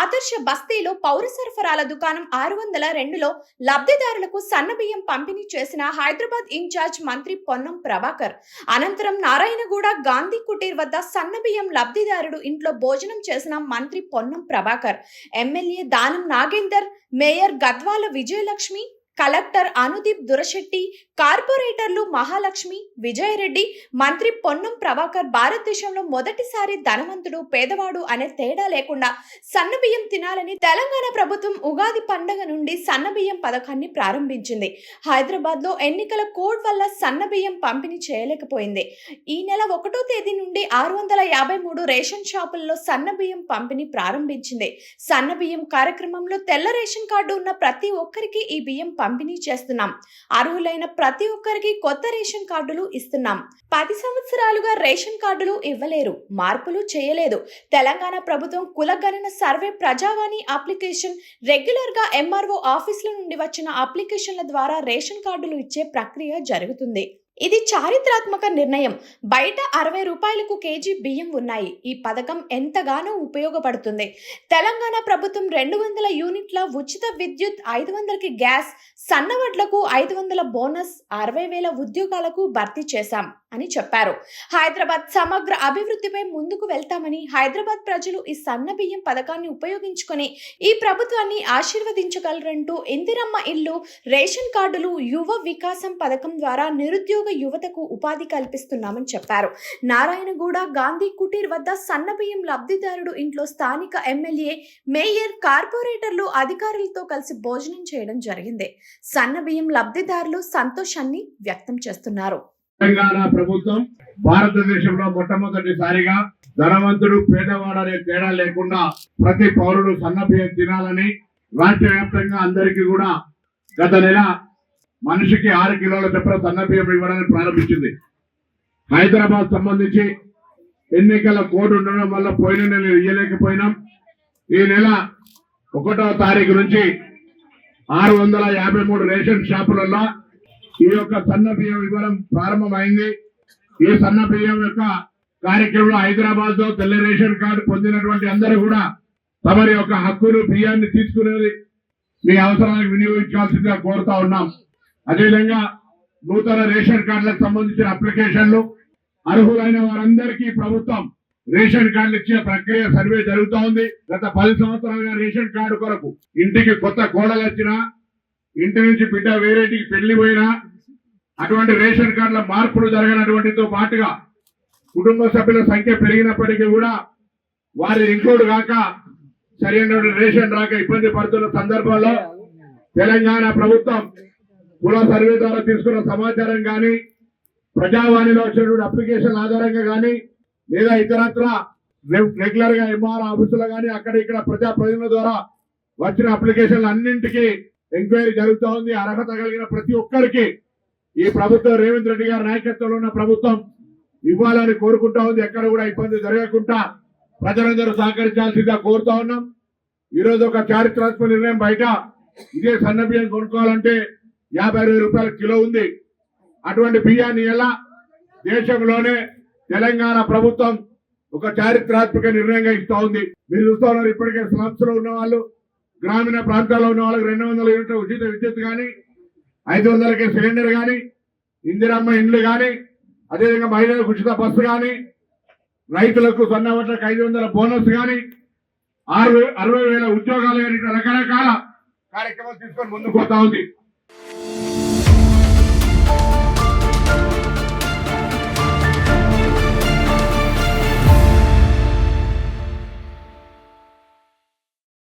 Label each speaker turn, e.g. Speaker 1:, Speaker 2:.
Speaker 1: ఆదర్శ బస్తీలో పౌర సరఫరాల దుకాణం ఆరు వందల రెండులో లబ్ధిదారులకు సన్నబియ్యం పంపిణీ చేసిన హైదరాబాద్ ఇన్ఛార్జ్ మంత్రి పొన్నం ప్రభాకర్. అనంతరం నారాయణగూడ గాంధీ కుటీర్ వద్ద సన్నబియ్యం లబ్ధిదారుడు ఇంట్లో భోజనం చేసిన మంత్రి Ponnam Prabhakar. MLA Danam Nagender mayor Gadwal Vijayalakshmi collector Anudeep Durishetty కార్పొరేటర్లు మహాలక్ష్మి విజయరెడ్డి మంత్రి పొన్నం ప్రభాకర్ భారతదేశంలో మొదటిసారి ధనవంతుడు పేదవాడు అనే తేడా లేకుండా సన్నబియ్యం తినాలని తెలంగాణ ప్రభుత్వం ఉగాది పండగ నుండి సన్నబియ్యం పథకాన్ని ప్రారంభించింది. హైదరాబాద్లో ఎన్నికల కోడ్ వల్ల సన్నబియ్యం పంపిణీ చేయలేకపోయింది. ఈ నెల ఒకటో తేదీ నుండి ఆరు వందల యాభై మూడు రేషన్ షాపుల్లో సన్నబియ్యం పంపిణీ ప్రారంభించింది. సన్నబియ్యం కార్యక్రమంలో తెల్ల రేషన్ కార్డు ఉన్న ప్రతి ఒక్కరికి ఈ బియ్యం పంపిణీ చేస్తున్నాం. అర్హులైన ప్రతి ఒక్కరికి కొత్త రేషన్ కార్డులు ఇస్తున్నాం. పది సంవత్సరాలుగా రేషన్ కార్డులు ఇవ్వలేరు. మార్పులు చేయలేదు. తెలంగాణ ప్రభుత్వం కులగణన సర్వే ప్రజావాణి అప్లికేషన్ రెగ్యులర్గా ఎంఆర్ఓ ఆఫీసుల నుండి వచ్చిన అప్లికేషన్ల ద్వారా రేషన్ కార్డులు ఇచ్చే ప్రక్రియ జరుగుతుంది. ఇది చారిత్రాత్మక నిర్ణయం. బయట అరవై రూపాయలకు కేజీ బియ్యం ఉన్నాయి. ఈ పథకం ఎంతగానో ఉపయోగపడుతుంది. తెలంగాణ ప్రభుత్వం రెండు వందల యూనిట్ల ఉచిత విద్యుత్ ఐదు వందలకి గ్యాస్ సన్నవడ్లకు ఐదు వందల బోనస్ అరవై వేల ఉద్యోగాలకు భర్తీ చేశాం అని చెప్పారు. హైదరాబాద్ సమగ్ర అభివృద్ధిపై ముందుకు వెళ్తామని హైదరాబాద్ ప్రజలు ఈ సన్న బియ్యం పథకాన్ని ఉపయోగించుకొని ఈ ప్రభుత్వాన్ని ఆశీర్వదించగలరంటూ ఇందిరమ్మ ఇల్లు రేషన్ కార్డులు యువ వికాసం పథకం ద్వారా నిరుద్యోగ యువతకు ఉపాధి కల్పిస్తున్నామని చెప్పారు. నారాయణగూడ గాంధీ కుటీర్ వద్ద సన్నబియ్యం లబ్ధిదారుడు ఇంట్లో స్థానిక ఎమ్మెల్యే మేయర్ కార్పొరేటర్లు అధికారులతో కలిసి భోజనం చేయడం జరిగింది. సన్నబియ్యం లబ్ధిదారులు సంతోషాన్ని వ్యక్తం చేస్తున్నారు.
Speaker 2: తెలంగాణ ప్రభుత్వం భారతదేశంలో మొట్టమొదటిసారిగా ధనవంతుడు పేదవాడు అనే తేడా లేకుండా ప్రతి పౌరుడు సన్నబియ్యం తినాలని రాష్ట్ర వ్యాప్తంగా అందరికీ కూడా గత నెల మనిషికి ఆరు కిలోల చొప్పున సన్నబియ్యం ఇవ్వడానికి ప్రారంభించింది. హైదరాబాద్ సంబంధించి ఎన్నికల కోడ్ ఉండడం వల్ల పోయిన నెల ఇయ్యలేకపోయినాం. ఈ నెల ఒకటో తారీఖు నుంచి ఆరు వందల యాభై మూడు రేషన్ షాపులలో ఈ యొక్క సన్న బియ్యం ఇవ్వడం ప్రారంభమైంది. ఈ సన్న బియ్యం యొక్క కార్యక్రమంలో హైదరాబాద్లో తెల్ల రేషన్ కార్డు పొందినటువంటి అందరూ కూడా తమరి యొక్క హక్కును బియ్యాన్ని తీసుకునేది మీ అవసరానికి వినియోగించాల్సిందిగా కోరుతా ఉన్నాం. అదేవిధంగా నూతన రేషన్ కార్డులకు సంబంధించిన అప్లికేషన్లు అర్హులైన వారందరికీ ప్రభుత్వం రేషన్ కార్డులు ఇచ్చే ప్రక్రియ సర్వే జరుగుతూ ఉంది గత పది సంవత్సరాలుగా రేషన్ కార్డు కొరకు ఇంటికి కొత్త కోడలు వచ్చినా ఇంటి నుంచి బిడ్డ వేరేటికి పెళ్ళి పోయినా అటువంటి రేషన్ కార్డుల మార్పులు జరగనటువంటితో పాటుగా కుటుంబ సభ్యుల సంఖ్య పెరిగినప్పటికీ కూడా వారి ఇంకోడు కాక సరైనటువంటి రేషన్ రాక ఇబ్బంది పడుతున్న సందర్భంలో తెలంగాణ ప్రభుత్వం కుల సర్వే ద్వారా తీసుకున్న సమాచారం కానీ ప్రజావాణిలో వచ్చినటువంటి అప్లికేషన్ ఆధారంగా కానీ లేదా ఇతరత్ర రెగ్యులర్గా ఎంఆర్ ఆఫీసులో కానీ అక్కడ ఇక్కడ ప్రజా ప్రజల ద్వారా వచ్చిన అప్లికేషన్లు అన్నింటికి ఎంక్వైరీ జరుగుతూ ఉంది. అర్హత కలిగిన ప్రతి ఒక్కరికి ఈ ప్రభుత్వం రేవంత్ రెడ్డి గారి నాయకత్వంలో ఉన్న ప్రభుత్వం ఇవ్వాలని కోరుకుంటా ఉంది. ఎక్కడ కూడా ఇబ్బంది జరగకుండా ప్రజలందరూ సహకరించాల్సిందిగా కోరుతా ఉన్నాం. ఈరోజు ఒక చారిత్రాత్మక నిర్ణయం బయట ఇదే సన్నబియ్యం కొనుక్కోవాలంటే యాభై అరవై రూపాయల కిలో ఉంది. అటువంటి బియ్యాన్ని ఎలా? దేశంలోనే తెలంగాణ ప్రభుత్వం ఒక చారిత్రాత్మక నిర్ణయంగా ఇస్తా ఉంది. మీరు చూస్తా ఉన్నారు ఇప్పటికే స్లమ్స్ ఉన్న వాళ్ళు గ్రామీణ ప్రాంతాల్లో ఉన్న వాళ్ళకి రెండు వందల యూనిట్ల ఉచిత విద్యుత్ కానీ ఐదు వందలకి సిలిండర్ కానీ ఇందిరమ్మ ఇండ్లు కానీ అదేవిధంగా మహిళలకు ఉచిత బస్సు కానీ రైతులకు సన్నవట్లకు ఐదు వందల బోనస్ కానీ ఆరు అరవై వేల ఉద్యోగాలు కానీ రకరకాల కార్యక్రమాలు తీసుకొని ముందుకు పోతా ఉంది.